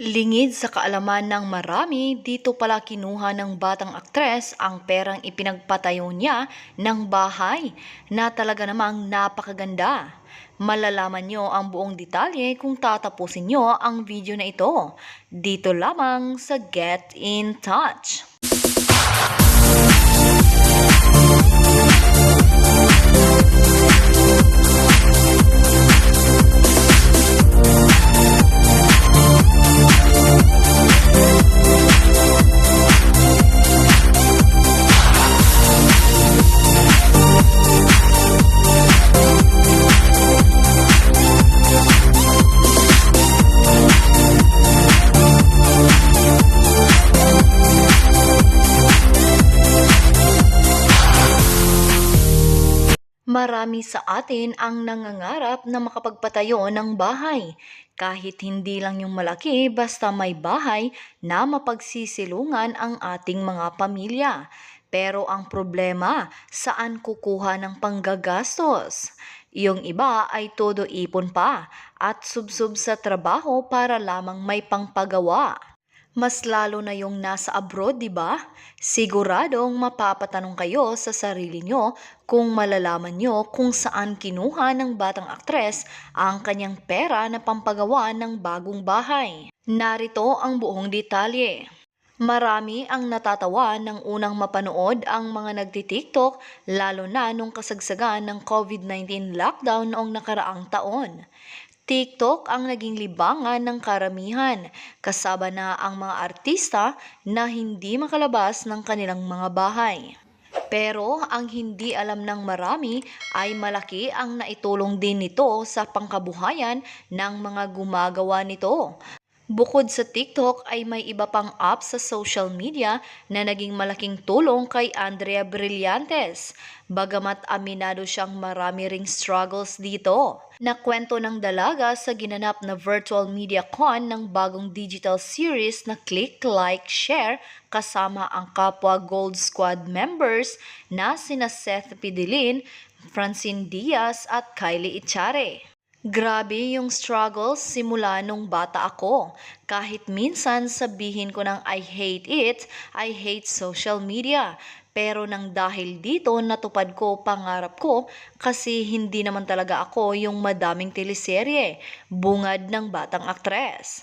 Lingid sa kaalaman ng marami, dito pala kinuha ng batang aktres ang perang ipinagpatayo niya ng bahay na talaga namang napakaganda. Malalaman nyo ang buong detalye kung tatapusin nyo ang video na ito. Dito lamang sa Get In Touch. Marami sa atin ang nangangarap na makapagpatayo ng bahay. Kahit hindi lang yung malaki, basta may bahay na mapagsisilungan ang ating mga pamilya. Pero ang problema, saan kukuha ng panggagastos? Yung iba ay todo ipon pa at subsub sa trabaho para lamang may pangpagawa. Mas lalo na yung nasa abroad, di ba? Siguradong mapapatanong kayo sa sarili nyo kung malalaman nyo kung saan kinuha ng batang aktres ang kanyang pera na pampagawa ng bagong bahay. Narito ang buong detalye. Marami ang natatawa ng unang mapanood ang mga nagtitiktok lalo na nung kasagsagan ng COVID-19 lockdown noong nakaraang taon. TikTok ang naging libangan ng karamihan, kasaba na ang mga artista na hindi makalabas ng kanilang mga bahay. Pero ang hindi alam ng marami ay malaki ang naitulong din nito sa pangkabuhayan ng mga gumagawa nito. Bukod sa TikTok ay may iba pang apps sa social media na naging malaking tulong kay Andrea Brillantes. Bagamat aminado siyang marami ring struggles dito. Nakwento ng dalaga sa ginanap na virtual media con ng bagong digital series na Click, Like, Share kasama ang kapwa Gold Squad members na sina Seth Pidilin, Francine Diaz at Kylie Ichare. Grabe yung struggles simula nung bata ako. Kahit minsan sabihin ko ng I hate it, I hate social media. Pero nang dahil dito natupad ko pangarap ko kasi hindi naman talaga ako yung madaming teleserye, bungad ng batang aktres.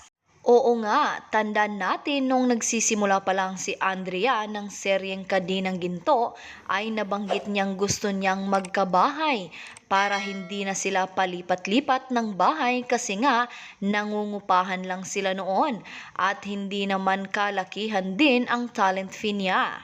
Oo nga, tandaan natin nung nagsisimula pa lang si Andrea ng seryeng Kadinang Ginto ay nabanggit niyang gusto niyang magkabahay para hindi na sila palipat-lipat ng bahay kasi nga nangungupahan lang sila noon at hindi naman kalakihan din ang talent fee niya.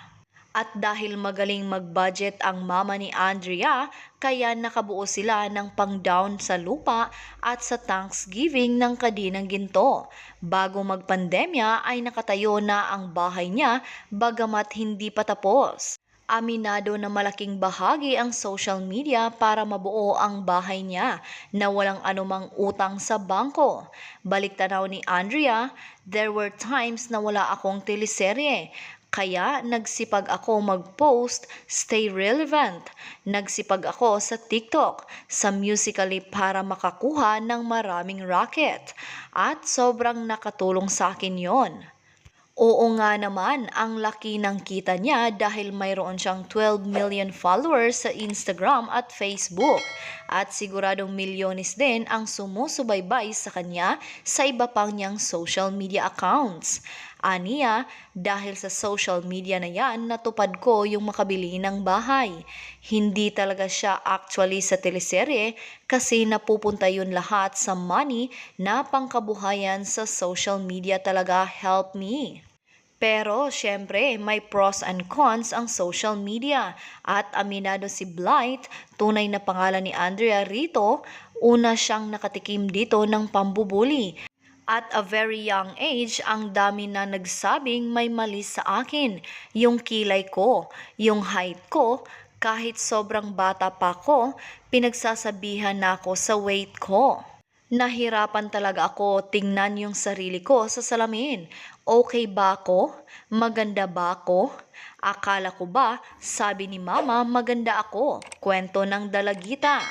At dahil magaling mag-budget ang mama ni Andrea, kaya nakabuo sila ng pang-down sa lupa at sa Thanksgiving ng Kadinang Ginto. Bago magpandemya ay nakatayo na ang bahay niya bagamat hindi pa tapos. Aminado na malaking bahagi ang social media para mabuo ang bahay niya na walang anumang utang sa bangko. Balik tanaw ni Andrea, there were times na wala akong teleserye. Kaya nagsipag ako mag-post, stay relevant. Nagsipag ako sa TikTok, sa Musical.ly para makakuha ng maraming racket. At sobrang nakatulong sa akin yon. Oo nga naman, ang laki ng kita niya dahil mayroon siyang 12 million followers sa Instagram at Facebook. At siguradong milyones din ang sumusubaybay sa kanya sa iba pang niyang social media accounts. Aniya, dahil sa social media na yan, natupad ko yung makabili ng bahay. Hindi talaga siya actually sa teleserye kasi napupunta yun lahat sa money na pangkabuhayan sa social media talaga help me. Pero syempre, may pros and cons ang social media. At aminado si Blight, tunay na pangalan ni Andrea rito, una siyang nakatikim dito ng pambubuli. At a very young age, ang dami na nagsabing may mali sa akin. Yung kilay ko, yung height ko, kahit sobrang bata pa ko, pinagsasabihan na ako sa weight ko. Nahirapan talaga ako tingnan yung sarili ko sa salamin. Okay ba ako? Maganda ba ako? Akala ko ba, sabi ni mama, maganda ako. Kwento ng dalagita.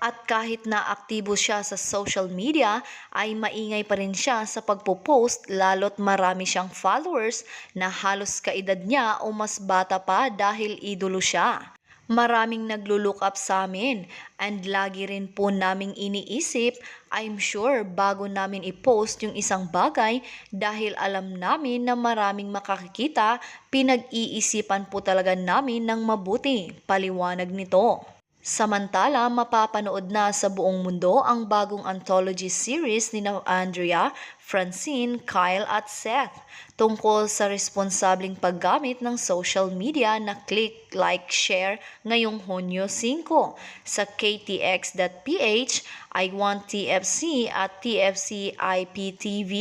At kahit na aktibo siya sa social media, ay maingay pa rin siya sa pagpo-post lalo't marami siyang followers na halos kaedad niya o mas bata pa dahil idolo siya. Maraming naglo-look up sa amin and lagi rin po naming iniisip, I'm sure bago namin i-post yung isang bagay dahil alam namin na maraming makakikita, pinag-iisipan po talaga namin ng mabuti, paliwanag nito. Samantala, mapapanood na sa buong mundo ang bagong anthology series ni Andrea, Francine, Kyle at Seth tungkol sa responsabling paggamit ng social media na click, like, share ngayong Hunyo 5 sa ktx.ph, I Want TFC at TFC IPTV.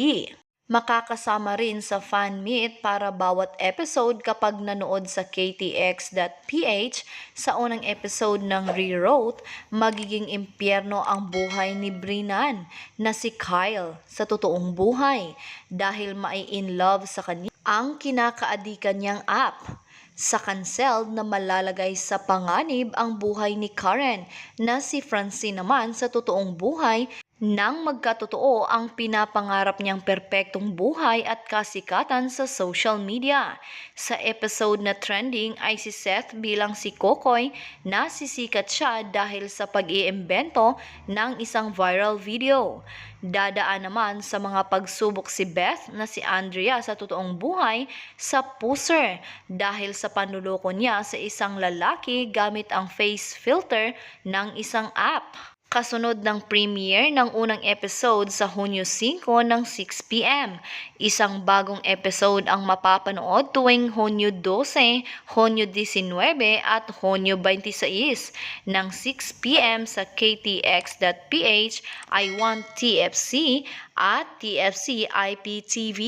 Makakasama rin sa fan meet para bawat episode kapag nanood sa ktx.ph sa unang episode ng Rewrote, magiging impyerno ang buhay ni Brinan na si Kyle sa totoong buhay dahil mai-in love sa kanya ang kinakaadikan niyang app. Sa cancelled na malalagay sa panganib ang buhay ni Karen na si Francine naman sa totoong buhay nang magkatotoo ang pinapangarap niyang perpektong buhay at kasikatan sa social media. Sa episode na trending ay si Seth bilang si Kokoy na sisikat siya dahil sa pag-iimbento ng isang viral video. Dadaan naman sa mga pagsubok si Beth na si Andrea sa totoong buhay sa puser dahil sa panluloko niya sa isang lalaki gamit ang face filter ng isang app. Kasunod ng premiere ng unang episode sa Hunyo 5 ng 6pm. Isang bagong episode ang mapapanood tuwing Hunyo 12, Hunyo 19 at Hunyo 26 ng 6pm sa ktx.ph, I Want TFC at TFC IPTV.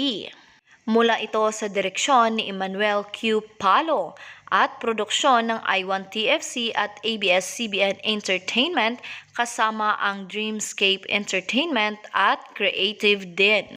Mula ito sa direksyon ni Emmanuel Q. Palo at produksyon ng I1 TFC at ABS-CBN Entertainment kasama ang Dreamscape Entertainment at Creative din.